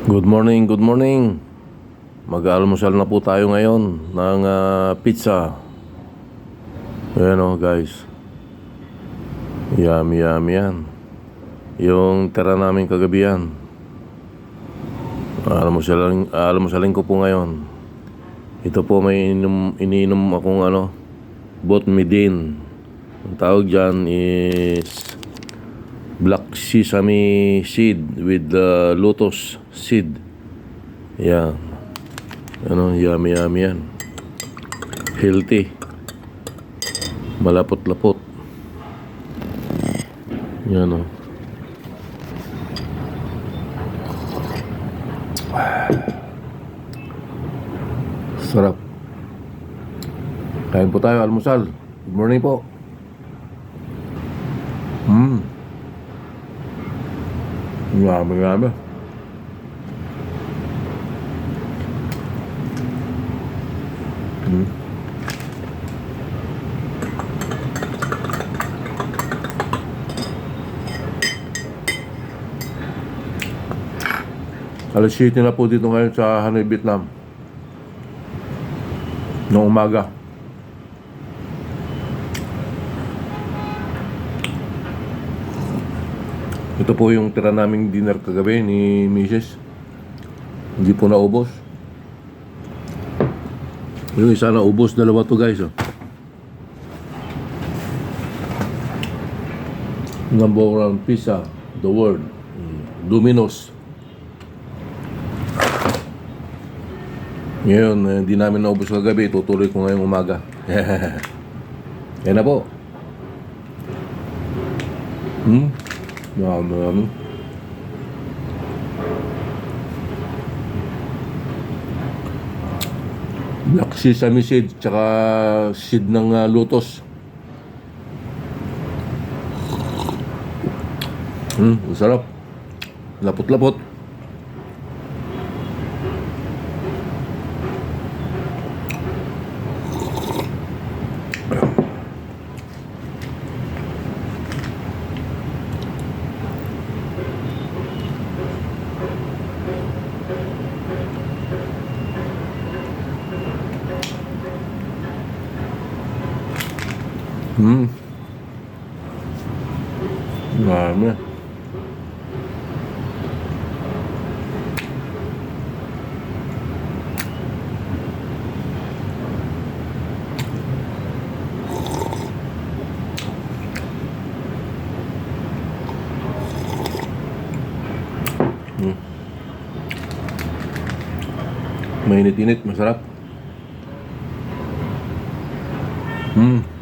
Good morning, good morning. Mag-almusal na po tayo ngayon ng ah, pizza. Ayan o guys. Yummy, yummy yan. Yung tira namin kagabi yan. Almusalin, almusalin ko po ngayon. Ito po may inom, iniinom akong ano, Botmidin. Ang tawag dyan is black sesame seed with the lotus seed. Yan. Ano, yummy yummy yan. Healthy. Malapot-lapot. Yan o. Sarap. Kain po tayo, almusal. Good morning po. Hmm. Yummy, yummy. Hmm. Alas 7 na po dito ngayon sa Hanoi, Vietnam. Noong umaga. Ito po yung tira naming dinner kagabi ni Mrs. Hindi po naubos. Yung isa na ubos, dalawa to guys. Oh. Number one pizza, the world. Mm, Domino's. Ngayon, eh, hindi namin naubos kagabi. Tutuloy ko ngayong umaga. Yan na po. Hmm? Dami, dami. Black sesame seed, tsaka seed ng ah, lotus. Hmm, sarap. Lapot-lapot. Hmm. Dami. Hmm. Mainit-init, masarap. Hmm.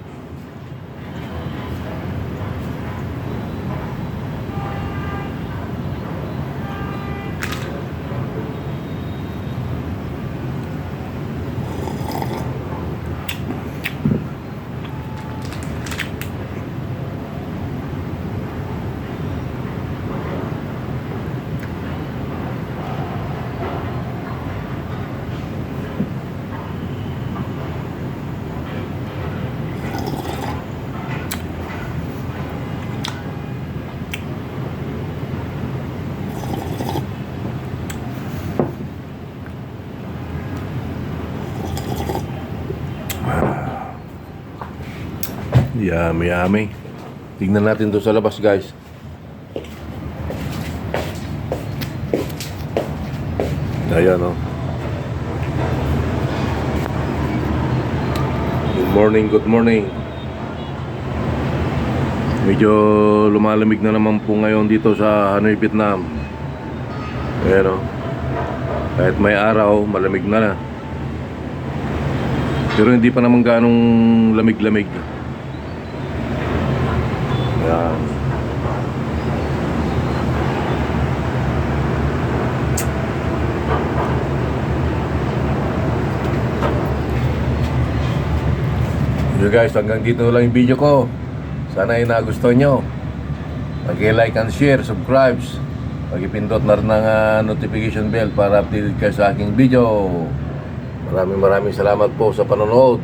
Yummy, yummy. Tignan natin to sa labas, guys. Ayan, oh. Good morning, good morning. Medyo lumalamig na naman po ngayon dito sa Hanoi, Vietnam. Ayan, oh. Kahit may araw, malamig na na. Pero hindi pa naman ganong lamig-lamig. Yan. So guys, hanggang dito lang yung video ko. Sana ay nagustuhan nyo. Pag-like and share, subscribe. Pag-ipindot na rin ng ah, notification bell para updated kayo sa aking video. Maraming maraming salamat po sa panonood.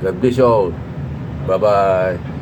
God bless you all. Bye-bye.